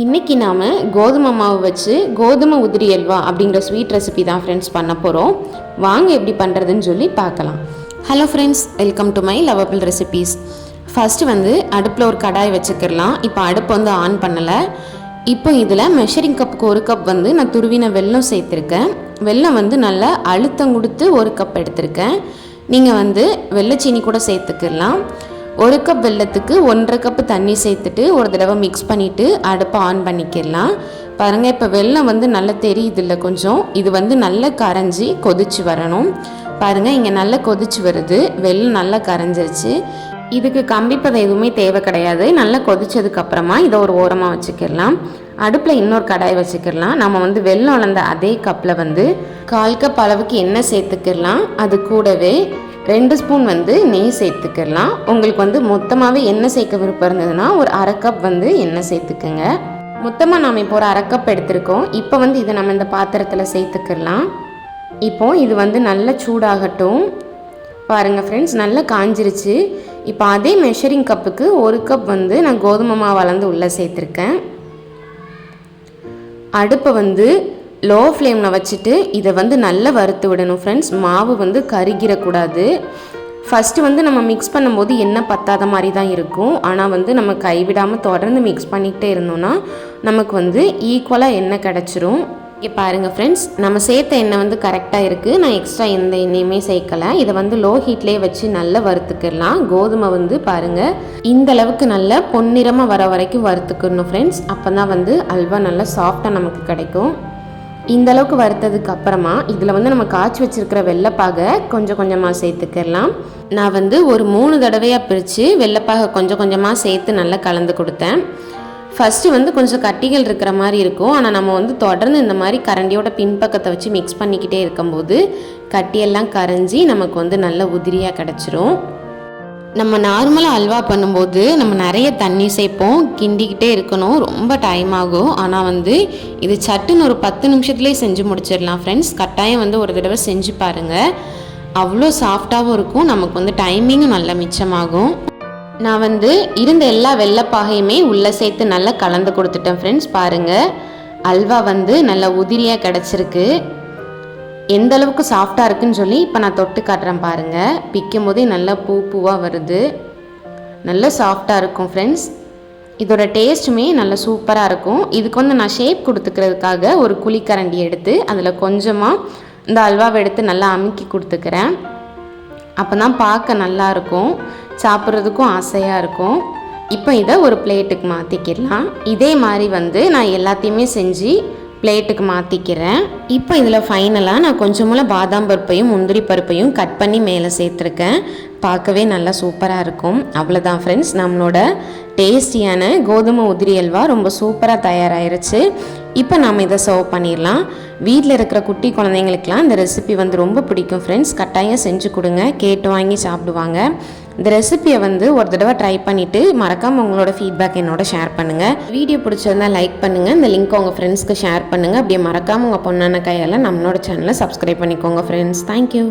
இன்றைக்கி நாம் கோதுமை மாவு வச்சு கோதுமை உதிரி அல்வா அப்படிங்கிற ஸ்வீட் ரெசிபி தான் ஃப்ரெண்ட்ஸ் பண்ண போகிறோம் வாங்க எப்படி பண்ணுறதுன்னு சொல்லி பார்க்கலாம். Hello friends welcome to my lovable recipes first வந்து அடுப்பில் ஒரு கடாய் வச்சுக்கிடலாம். இப்போ அடுப்பு வந்து ஆன் பண்ணலை. இப்போ இதில் மெஷரிங் கப்புக்கு ஒரு கப் வந்து நான் துருவின வெல்லம் சேர்த்துருக்கேன். வெல்லம் வந்து நல்லா அழுத்தம் கொடுத்து ஒரு கப் எடுத்திருக்கேன். நீங்கள் வந்து வெள்ளச்சீனி கூட சேர்த்துக்கிடலாம். ஒரு கப் வெல்லத்துக்கு ஒன்றரை கப்பு தண்ணி சேர்த்துட்டு ஒரு தடவை மிக்ஸ் பண்ணிவிட்டு அடுப்பை ஆன் பண்ணிக்கிடலாம். பாருங்கள் இப்போ வெல்லம் வந்து நல்லா தெரியுதில்ல கொஞ்சம். இது வந்து நல்லா கரைஞ்சி கொதிச்சு வரணும். பாருங்கள் இங்கே நல்லா கொதிச்சு வருது. வெள்ளம் நல்லா கரைஞ்சிருச்சு. இதுக்கு கம்பிப்பதை எதுவுமே தேவை கிடையாது. நல்லா கொதிச்சதுக்கப்புறமா இதை ஒரு ஓரமாக வச்சுக்கிடலாம். அடுப்பில் இன்னொரு கடாய் வச்சுக்கிடலாம். நம்ம வந்து வெள்ளம் வளர்ந்த அதே கப்பில் வந்து கால் கப் அளவுக்கு எண்ணெய் சேர்த்துக்கிடலாம். அது கூடவே ரெண்டு ஸ்பூன் வந்து நெய் சேர்த்துக்கிடலாம் உங்களுக்கு வந்து மொத்தமாகவே எண்ணெய் சேர்க்க விருப்பம் இருந்ததுன்னா ஒரு அரை கப் வந்து எண்ணெய் சேர்த்துக்குங்க. மொத்தமாக நாம் இப்போ ஒரு அரை கப் எடுத்திருக்கோம். இப்போ வந்து இதை நம்ம இந்த பாத்திரத்தில் சேர்த்துக்கலாம். இப்போ இது வந்து நல்லா சூடாகட்டும். பாருங்கள் ஃப்ரெண்ட்ஸ் நல்லா காஞ்சிருச்சு. இப்போ அதே மெஷரிங் கப்புக்கு ஒரு கப் வந்து நான் கோதுமை மாவு வளர்ந்து உள்ளே சேர்த்துருக்கேன். அடுப்பை வந்து லோ ஃப்ளேமில் வச்சுட்டு இதை வந்து நல்லா வறுத்து விடணும் ஃப்ரெண்ட்ஸ் மாவு வந்து கருகிடக்கூடாது ஃபஸ்ட்டு வந்து நம்ம மிக்ஸ் பண்ணும்போது எண்ணெய் பத்தாத மாதிரி தான் இருக்கும். ஆனால் வந்து நம்ம கைவிடாமல் தொடர்ந்து மிக்ஸ் பண்ணிக்கிட்டே இருந்தோம்னா நமக்கு வந்து ஈக்குவலாக எண்ணெய் கிடச்சிரும். இங்கே பாருங்கள் ஃப்ரெண்ட்ஸ் நம்ம சேர்த்த எண்ணெய் வந்து கரெக்டாக இருக்குது நான் எக்ஸ்ட்ரா எந்த எண்ணெயுமே சேர்க்கலை. இதை வந்து லோ ஹீட்லேயே வச்சு நல்லா வறுத்துக்கிடலாம் கோதுமை வந்து பாருங்கள் இந்த அளவுக்கு நல்லா பொன்னிறமாக வர வரைக்கும் வறுத்துக்கிடணும் ஃப்ரெண்ட்ஸ் அப்போ தான் வந்து அல்வா நல்லா சாஃப்டாக நமக்கு கிடைக்கும். இந்த அளவுக்கு வறுத்ததுக்கு அப்புறமா இதில் வந்து நம்ம காய்ச்சி வச்சுருக்கிற வெள்ளைப்பாகை கொஞ்சம் கொஞ்சமாக சேர்த்துக்கலாம். நான் வந்து ஒரு மூணு தடவையாக பிரித்து வெள்ளைப்பாகை கொஞ்சம் கொஞ்சமாக சேர்த்து நல்லா கலந்து கொடுத்தேன். ஃபஸ்ட்டு வந்து கொஞ்சம் கட்டிகள் இருக்கிற மாதிரி இருக்கும். ஆனால் நம்ம வந்து தொடர்ந்து இந்த மாதிரி கரண்டியோட பின்பக்கத்தை வச்சு மிக்ஸ் பண்ணிக்கிட்டே இருக்கும்போது கட்டியெல்லாம் கரைஞ்சி நமக்கு வந்து நல்ல உதிரியாக கிடச்சிரும். நம்ம நார்மலாக அல்வா பண்ணும்போது நம்ம நிறைய தண்ணி சேர்ப்போம் கிண்டிக்கிட்டே இருக்கணும். ரொம்ப டைம் ஆகும். ஆனால் வந்து இது சட்டுன்னு ஒரு பத்து நிமிஷத்துலேயே செஞ்சு முடிச்சிடலாம் ஃப்ரெண்ட்ஸ் கட்டாயம் வந்து ஒரு தடவை செஞ்சு பாருங்கள் அவ்வளோ சாஃப்டாகவும் இருக்கும். நமக்கு வந்து டைமிங்கும் நல்லா மிச்சமாகும். நான் வந்து இருந்த எல்லா வெள்ளைப்பாகையுமே உள்ளே சேர்த்து நல்லா கலந்து கொடுத்துட்டேன் ஃப்ரெண்ட்ஸ் பாருங்கள் அல்வா வந்து நல்லா உதிரியாக கிடச்சிருக்கு. எந்த அளவுக்கு சாஃப்டாக இருக்குன்னு சொல்லி இப்போ நான் தொட்டு காட்டுறேன் பாருங்கள் பிக்கும் போதே நல்லா பூ பூவாக வருது. நல்லா சாஃப்டாக இருக்கும் ஃப்ரெண்ட்ஸ் இதோட டேஸ்ட்டுமே நல்ல சூப்பராக இருக்கும். இதுக்கு வந்து நான் ஷேப் கொடுத்துக்கிறதுக்காக ஒரு குழிக்கரண்டி எடுத்து அதில் கொஞ்சமாக இந்த அல்வாவை எடுத்து நல்லா அமுக்கி கொடுத்துக்கிறேன். அப்போ தான் பார்க்க நல்லாயிருக்கும் சாப்பிட்றதுக்கும் ஆசையாக இருக்கும். இப்போ இதை ஒரு பிளேட்டுக்கு மாற்றிக்கிடலாம் இதே மாதிரி வந்து நான் எல்லாத்தையுமே செஞ்சு பிளேட்டுக்கு மாற்றிக்கிறேன் இப்போ இதில் ஃபைனலாக நான் கொஞ்சமுள்ள பாதாம் பருப்பையும் முந்திரி பருப்பையும் கட் பண்ணி மேலே சேர்த்துருக்கேன். பார்க்கவே நல்லா சூப்பராக இருக்கும். அவ்வளோதான் ஃப்ரெண்ட்ஸ் நம்மளோட டேஸ்டியான கோதுமை உதிரி அல்வா ரொம்ப சூப்பராக தயாராகிருச்சு இப்போ நாம் இதை சர்வ் பண்ணிடலாம். வீட்டில் இருக்கிற குட்டி குழந்தைங்களுக்கெலாம் இந்த ரெசிபி வந்து ரொம்ப பிடிக்கும் ஃப்ரெண்ட்ஸ் கட்டாயம் செஞ்சு கொடுங்க. கேட்டு வாங்கி சாப்பிடுவாங்க. இந்த ரெசிபியை வந்து ஒரு தடவை ட்ரை பண்ணிவிட்டு மறக்காமல் உங்களோட ஃபீட்பேக் என்னோட ஷேர் பண்ணுங்கள் வீடியோ பிடிச்சிருந்தா லைக் பண்ணுங்கள் இந்த லிங்க் உங்கள் ஃப்ரெண்ட்ஸ்க்கு ஷேர் பண்ணுங்கள் அப்படியே மறக்காமல் உங்கள் பொண்ணான கையால் நம்மளோட சேனலை சப்ஸ்கிரைப் பண்ணிக்கோங்க ஃப்ரெண்ட்ஸ் தேங்க்யூ